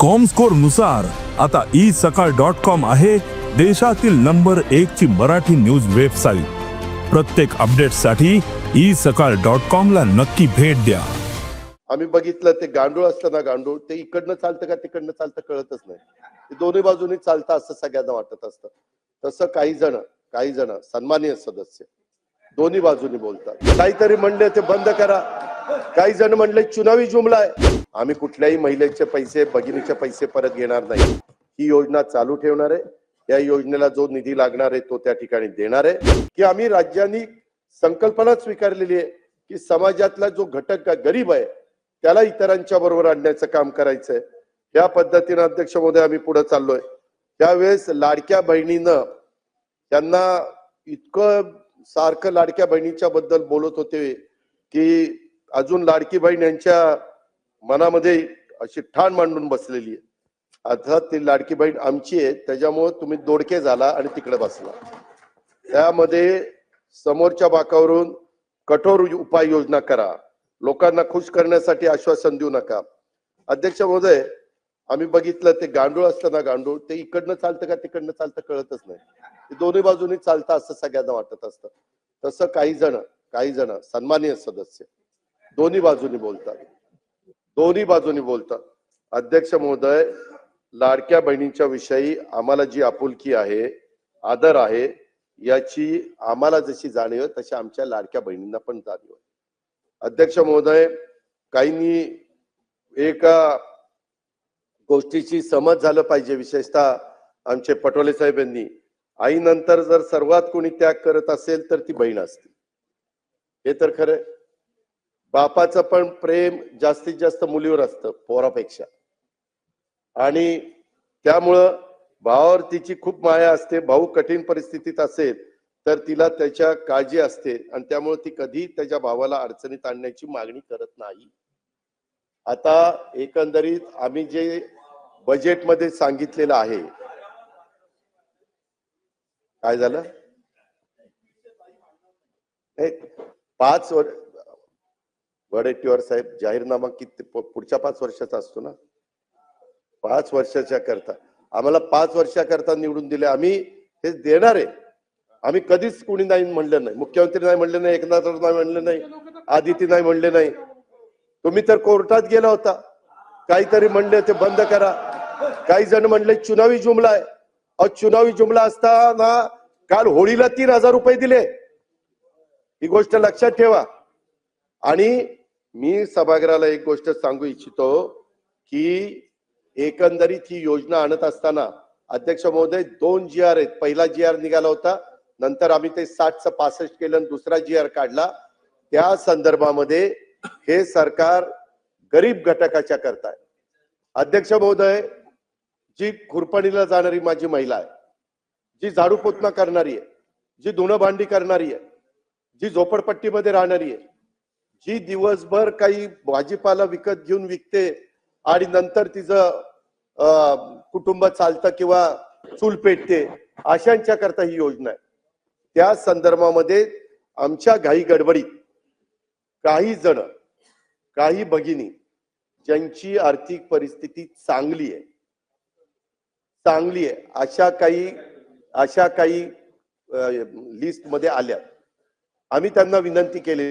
कॉमस्कोरनुसार आता ई सकाळ dot com आहे देशातील नंबर एक ची मराठी न्यूज वेबसाईट प्रत्येक अपडेटसाठी ई सकाळ डॉट कॉम ला नक्की भेट द्या. आम्ही बघितलं ते गांडूळ असतं ना गांडूळ ते इकडनं चालतं का तिकडनं चालतं कळतच नाही. ते दोन्ही बाजूनी चालतं असं सगळ्यांना वाटत असतं. तसं काही जण काही जण सन्मानीय सदस्य दोन्ही बाजूनी बोलतात. काहीतरी म्हणले ते बंद करा. काही जण म्हणले चुनावी जुमला आहे. आम्ही कुठल्याही महिलेचे पैसे भगिनीचे पैसे परत घेणार नाही. ही योजना चालू ठेवणार आहे. या योजनेला जो निधी लागणार आहे तो त्या ठिकाणी देणार आहे. की आम्ही राज्यांनी संकल्पना स्वीकारलेली आहे की समाजातला जो घटक गरीब आहे त्याला इतरांच्या बरोबर आणण्याचं काम करायचंय या पद्धतीनं अध्यक्ष महोदय आम्ही पुढे चाललोय. त्यावेळेस लाडक्या बहिणीनं त्यांना इतकं सारखं लाडक्या बहिणीच्या बद्दल बोलत होते की अजून लाडकी बहीण यांच्या मनामध्ये अशी ठाण मांडून बसलेली आहे. अर्थात ती लाडकी बहीण आमची आहे त्याच्यामुळे तुम्ही दोडके झाला आणि तिकडे बसला. त्यामध्ये समोरच्या बाकावरून कठोर उपाययोजना करा. लोकांना खुश करण्यासाठी आश्वासन देऊ नका. अध्यक्ष महोदय आम्ही बघितलं ते गांडूळ असतं ना गांडूळ ते इकडनं चालतं का तिकडनं चालतं कळतच नाही. ते दोन्ही बाजूनी चालतं असं सगळ्यांना वाटत असतं. तसं काही जण काही जण सन्मानीय सदस्य दोन्ही बाजूनी बोलतात. दोन्ही बाजूनी बोलतात. अध्यक्ष महोदय लाडक्या बहिणींच्या विषयी आम्हाला जी आपुलकी आहे आदर आहे याची आम्हाला जशी जाणीव आहे, तशी आमच्या लाडक्या बहिणींना पण जाणीव आहे. अध्यक्ष महोदय काहींनी एका गोष्टीची समज झालं पाहिजे विशेषतः आमचे पटोले साहेब यांनी. आईनंतर जर सर्वात कोणी त्याग करत असेल तर ती बहीण असते. हे तर खरं बापाचं पण प्रेम जास्तीत जास्त मुलीवर असतं पोरापेक्षा. आणि त्यामुळं भावावर तिची खूप माया असते भाऊ कठीण परिस्थितीत असेल तर तिला त्याच्या काळजी असते आणि त्यामुळे ती कधी त्याच्या भावाला अडचणीत आणण्याची मागणी करत नाही. आता एकंदरीत आम्ही जे बजेटमध्ये सांगितलेलं आहे काय झालं? नाही, पाच वर्ष वडेट्टीवार साहेब जाहीरनामा किती पुढच्या पाच वर्षाचा असतो ना? पाच वर्षाच्या करता. आम्हाला पाच वर्षाकरता निवडून दिले आम्ही हे देणार आहे. आम्ही कधीच कोणी नाही म्हणलं नाही. मुख्यमंत्री नाही म्हणले नाही एकनाथ नाही म्हणले नाही आदिती नाही म्हणले नाही. तुम्ही तर कोर्टात गेला होता. काहीतरी म्हणले ते बंद करा. काही जण म्हणले चुनावी जुमला आहे. अहो चुनावी जुमला असताना काल होळीला तीन हजार रुपये दिले. ही गोष्ट लक्षात ठेवा. आणि मी सभागृहाला एक गोष्ट सांगू इच्छितो की एकंदरीत ही योजना आणत असताना अध्यक्ष महोदय दोन जी आर आहेत. पहिला जी आर निघाला होता नंतर आम्ही ते साठचं पासष्ट केलं आणि दुसरा जी आर काढला. त्या संदर्भामध्ये हे सरकार गरीब घटकाच्या करताय. अध्यक्ष महोदय जी खुरपणीला जाणारी माझी महिला आहे जी झाडू पोतना करणारी आहे जी धुणं भांडी करणारी आहे जी झोपडपट्टीमध्ये राहणारी आहे जी दिवसभर काही भाजीपाला विकत घेऊन विकते आणि नंतर तिचं अं, कुटुंब चालतं किंवा चूल पेटते अशांच्या करता ही योजना आहे. त्या संदर्भामध्ये आमच्या घाई गडबडीत काही जण काही भगिनी ज्यांची आर्थिक परिस्थिती चांगली आहे चांगली आहे अशा काही अशा काही लिस्टमध्ये आल्या. आम्ही त्यांना विनंती केली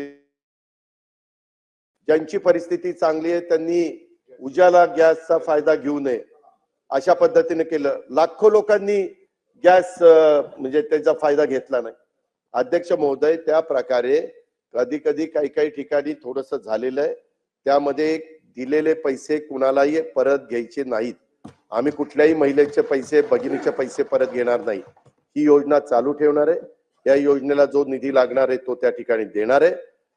ज्यांची परिस्थिती चांगली आहे त्यांनी उजाला गॅसचा फायदा घेऊ नये. अशा पद्धतीने केलं. लाखो लोकांनी गॅस म्हणजे त्याचा फायदा घेतला नाही. अध्यक्ष महोदय त्या प्रकारे कधी कधी काही काही ठिकाणी थोडस झालेलं आहे. त्यामध्ये दिलेले पैसे कुणालाही परत घ्यायचे नाहीत. आम्ही कुठल्याही महिलेचे पैसे भगिनीचे पैसे परत घेणार नाही. ही योजना चालू ठेवणार आहे. या योजनेला जो निधी लागणार आहे तो त्या ठिकाणी देणार आहे.